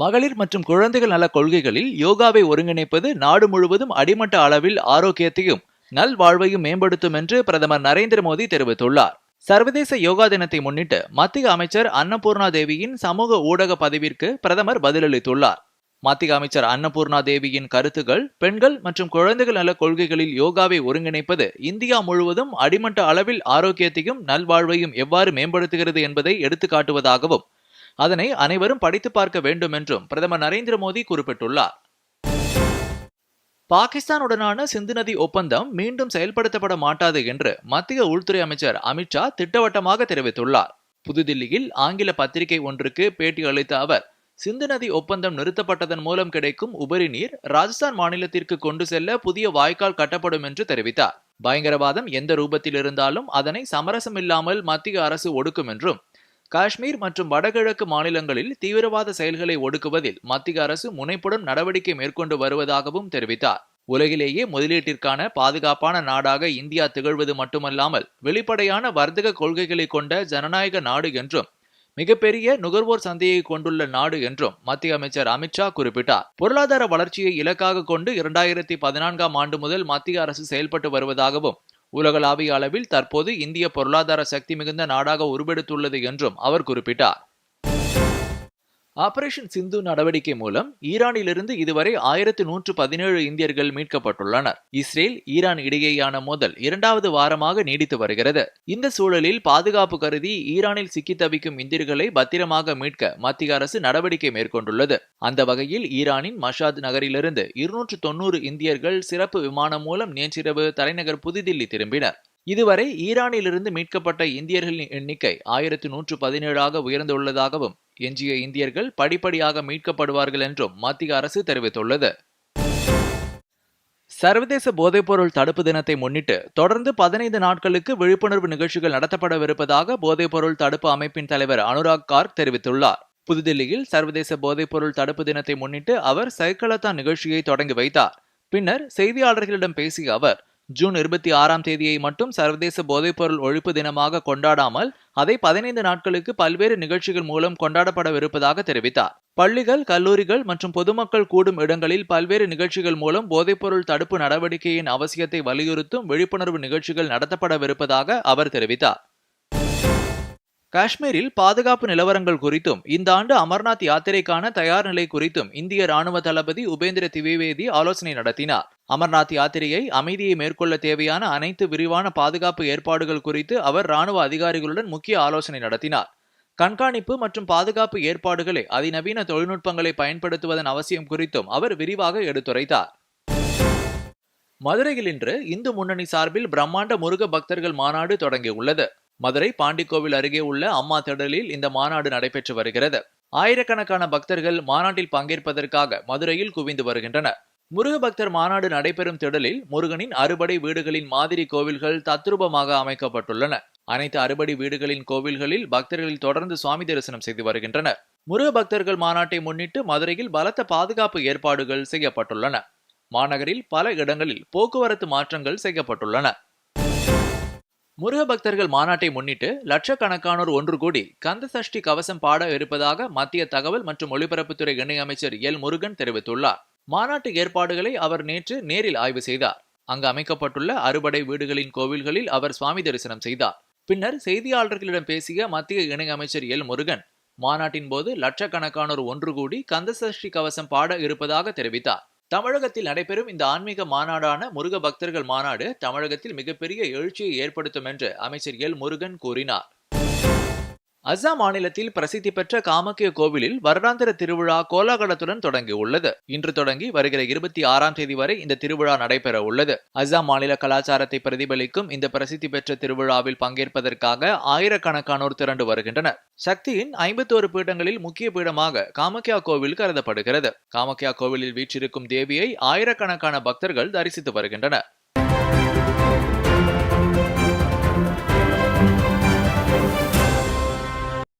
மகளிர் மற்றும் குழந்தைகள் நல கொள்கைகளில் யோகாவை ஒருங்கிணைப்பது நாடு முழுவதும் அடிமட்ட அளவில் ஆரோக்கியத்தையும் நல்வாழ்வையும் மேம்படுத்தும் என்று பிரதமர் நரேந்திர மோடி தெரிவித்துள்ளார். சர்வதேச யோகா தினத்தை முன்னிட்டு மத்திய அமைச்சர் அன்னபூர்ணா தேவியின் சமூக ஊடக பதிவிற்கு பிரதமர் பதிலளித்துள்ளார். மத்திய அமைச்சர் அன்னபூர்ணா தேவியின் கருத்துக்கள் பெண்கள் மற்றும் குழந்தைகள் நல கொள்கைகளில் யோகாவை ஒருங்கிணைப்பது இந்தியா முழுவதும் அடிமட்ட அளவில் ஆரோக்கியத்தையும் நல்வாழ்வையும் எவ்வாறு மேம்படுத்துகிறது என்பதை எடுத்துக்காட்டுவதாகவும் அதனை அனைவரும் படித்து பார்க்க வேண்டும் என்றும் பிரதமர் நரேந்திர மோடி குறிப்பிட்டுள்ளார். பாகிஸ்தானுடனான சிந்து நதி ஒப்பந்தம் மீண்டும் செயல்படுத்தப்பட மாட்டாது என்று மத்திய உள்துறை அமைச்சர் அமித்ஷா திட்டவட்டமாக தெரிவித்துள்ளார். புதுதில்லியில் ஆங்கில பத்திரிகை ஒன்றுக்கு பேட்டி அளித்த அவர் சிந்து நதி ஒப்பந்தம் நிறுத்தப்பட்டதன் மூலம் கிடைக்கும் உபரி நீர் ராஜஸ்தான் மாநிலத்திற்கு கொண்டு செல்ல புதிய வாய்க்கால் கட்டப்படும் என்று தெரிவித்தார். பயங்கரவாதம் எந்த ரூபத்தில் இருந்தாலும் அதனை சமரசமில்லாமல் மத்திய அரசு ஒடுக்கும் என்றும் காஷ்மீர் மற்றும் வடகிழக்கு மாநிலங்களில் தீவிரவாத செயல்களை ஒடுக்குவதில் மத்திய அரசு முனைப்புடன் நடவடிக்கை மேற்கொண்டு வருவதாகவும் தெரிவித்தார். உலகிலேயே முதலீட்டிற்கான பாதுகாப்பான நாடாக இந்தியா திகழ்வது மட்டுமல்லாமல் வெளிப்படையான வர்த்தக கொள்கைகளை கொண்ட ஜனநாயக நாடு என்றும் மிகப்பெரிய நுகர்வோர் சந்தையை கொண்டுள்ள நாடு என்றும் மத்திய அமைச்சர் அமித்ஷா குறிப்பிட்டார். பொருளாதார வளர்ச்சியை இலக்காக கொண்டு இரண்டாயிரத்தி பதினான்காம் ஆண்டு முதல் மத்திய அரசு செயல்பட்டு வருவதாகவும் உலகளாவிய அளவில் தற்போது இந்திய பொருளாதார சக்தி மிகுந்த நாடாக உருவெடுத்துள்ளது என்றும் அவர் குறிப்பிட்டார். ஆபரேஷன் சிந்து நடவடிக்கை மூலம் ஈரானிலிருந்து இதுவரை ஆயிரத்து நூற்று பதினேழு இந்தியர்கள் மீட்கப்பட்டுள்ளனர். இஸ்ரேல் ஈரான் இடையேயான மோதல் இரண்டாவது வாரமாக நீடித்து வருகிறது. இந்த சூழலில் பாதுகாப்பு கருதி ஈரானில் சிக்கி தவிக்கும் இந்தியர்களை பத்திரமாக மீட்க மத்திய அரசு நடவடிக்கை மேற்கொண்டுள்ளது. அந்த வகையில் ஈரானின் மஷாத் நகரிலிருந்து இருநூற்று தொன்னூறு இந்தியர்கள் சிறப்பு விமானம் மூலம் நேற்றிரவு தலைநகர் புதுதில்லி திரும்பினர். இதுவரை ஈரானிலிருந்து மீட்கப்பட்ட இந்தியர்களின் எண்ணிக்கை ஆயிரத்து நூற்று பதினேழாக உயர்ந்துள்ளதாகவும் எஞ்சிய இந்தியர்கள் படிப்படியாக மீட்கப்படுவார்கள் என்றும் மத்திய அரசு தெரிவித்துள்ளது. சர்வதேச போதைப்பொருள் தடுப்பு தினத்தை முன்னிட்டு தொடர்ந்து பதினைந்து நாட்களுக்கு விழிப்புணர்வு நிகழ்ச்சிகள் நடத்தப்படவிருப்பதாக போதைப்பொருள் தடுப்பு அமைப்பின் தலைவர் அனுராக் கார்க் தெரிவித்துள்ளார். புதுதில்லியில் சர்வதேச போதைப்பொருள் தடுப்பு தினத்தை முன்னிட்டு அவர் சைக்கிளத்தான் நிகழ்ச்சியை தொடங்கி வைத்தார். பின்னர் செய்தியாளர்களிடம் பேசிய அவர் ஜூன் இருபத்தி ஆறாம் தேதியை மட்டும் சர்வதேச போதைப்பொருள் ஒழிப்பு தினமாக கொண்டாடாமல் அதை பதினைந்து நாட்களுக்கு பல்வேறு நிகழ்ச்சிகள் மூலம் கொண்டாடப்படவிருப்பதாக தெரிவித்தார். பள்ளிகள் கல்லூரிகள் மற்றும் பொதுமக்கள் கூடும் இடங்களில் பல்வேறு நிகழ்ச்சிகள் மூலம் போதைப்பொருள் தடுப்பு நடவடிக்கையின் அவசியத்தை வலியுறுத்தும் விழிப்புணர்வு நிகழ்ச்சிகள் நடத்தப்படவிருப்பதாக அவர் தெரிவித்தார். காஷ்மீரில் பாதுகாப்பு நிலவரங்கள் குறித்தும் இந்த ஆண்டு அமர்நாத் யாத்திரைக்கான தயார் நிலை குறித்தும் இந்திய ராணுவ தளபதி உபேந்திர திவிவேதி ஆலோசனை நடத்தினார். அமர்நாத் யாத்திரையை அமைதியை மேற்கொள்ள தேவையான அனைத்து விரிவான பாதுகாப்பு ஏற்பாடுகள் குறித்து அவர் ராணுவ அதிகாரிகளுடன் முக்கிய ஆலோசனை நடத்தினார். கண்காணிப்பு மற்றும் பாதுகாப்பு ஏற்பாடுகளை அதிநவீன தொழில்நுட்பங்களை பயன்படுத்துவதன் அவசியம் குறித்தும் அவர் விரிவாக எடுத்துரைத்தார். மதுரையில் இன்று இந்து முன்னணி சார்பில் பிரம்மாண்ட முருக பக்தர்கள் மாநாடு தொடங்கியுள்ளது. மதுரை பாண்டிக்கோவில் அருகே உள்ள அம்மா திடலில் இந்த மாநாடு நடைபெற்று வருகிறது. ஆயிரக்கணக்கான பக்தர்கள் மாநாட்டில் பங்கேற்பதற்காக மதுரையில் குவிந்து வருகின்றனர். முருக பக்தர் மாநாடு நடைபெறும் திடலில் முருகனின் அறுபடை வீடுகளின் மாதிரி கோவில்கள் தத்ரூபமாக அமைக்கப்பட்டுள்ளன. அனைத்து அறுபடை வீடுகளின் கோவில்களில் பக்தர்கள் தொடர்ந்து சுவாமி தரிசனம் செய்து வருகின்றனர். முருக பக்தர்கள் மாநாட்டை முன்னிட்டு மதுரையில் பலத்த பாதுகாப்பு ஏற்பாடுகள் செய்யப்பட்டுள்ளன. மாநகரில் பல இடங்களில் போக்குவரத்து மாற்றங்கள் செய்யப்பட்டுள்ளன. முருக பக்தர்கள் மாநாட்டை முன்னிட்டு லட்சக்கணக்கானோர் ஒன்று கூடி கந்த சஷ்டி கவசம் பாட இருப்பதாக மத்திய தகவல் மற்றும் ஒலிபரப்புத்துறை இணையமைச்சர் எல் முருகன் தெரிவித்துள்ளார். மாநாட்டு ஏற்பாடுகளை அவர் நேற்று நேரில் ஆய்வு செய்தார். அங்கு அமைக்கப்பட்டுள்ள அறுபடை வீடுகளின் கோவில்களில் அவர் சுவாமி தரிசனம் செய்தார். பின்னர் செய்தியாளர்களிடம் பேசிய மத்திய இணையமைச்சர் எல் முருகன் மாநாட்டின் போது லட்சக்கணக்கானோர் ஒன்று கூடி கந்தசஷ்டி கவசம் பாட இருப்பதாக தெரிவித்தார். தமிழகத்தில் நடைபெறும் இந்த ஆன்மீக மாநாடான முருக பக்தர்கள் மாநாடு தமிழகத்தில் மிகப்பெரிய எழுச்சியை ஏற்படுத்தும் என்று அமைச்சர் எல் முருகன் கூறினார். அசாம் மாநிலத்தில் பிரசித்தி பெற்ற காமக்கிய கோவிலில் வருடாந்திர திருவிழா கோலாகலத்துடன் தொடங்கியுள்ளது. இன்று தொடங்கி வருகிற இருபத்தி ஆறாம் தேதி வரை இந்த திருவிழா நடைபெற உள்ளது. அசாம் மாநில கலாச்சாரத்தை பிரதிபலிக்கும் இந்த பிரசித்தி பெற்ற திருவிழாவில் பங்கேற்பதற்காக ஆயிரக்கணக்கானோர் திரண்டு வருகின்றனர். சக்தியின் ஐம்பத்தோரு பீடங்களில் முக்கிய பீடமாக காமக்கியா கோவில் கருதப்படுகிறது. காமக்கியா கோவிலில் வீற்றிருக்கும் தேவியை ஆயிரக்கணக்கான பக்தர்கள் தரிசித்து வருகின்றனர்.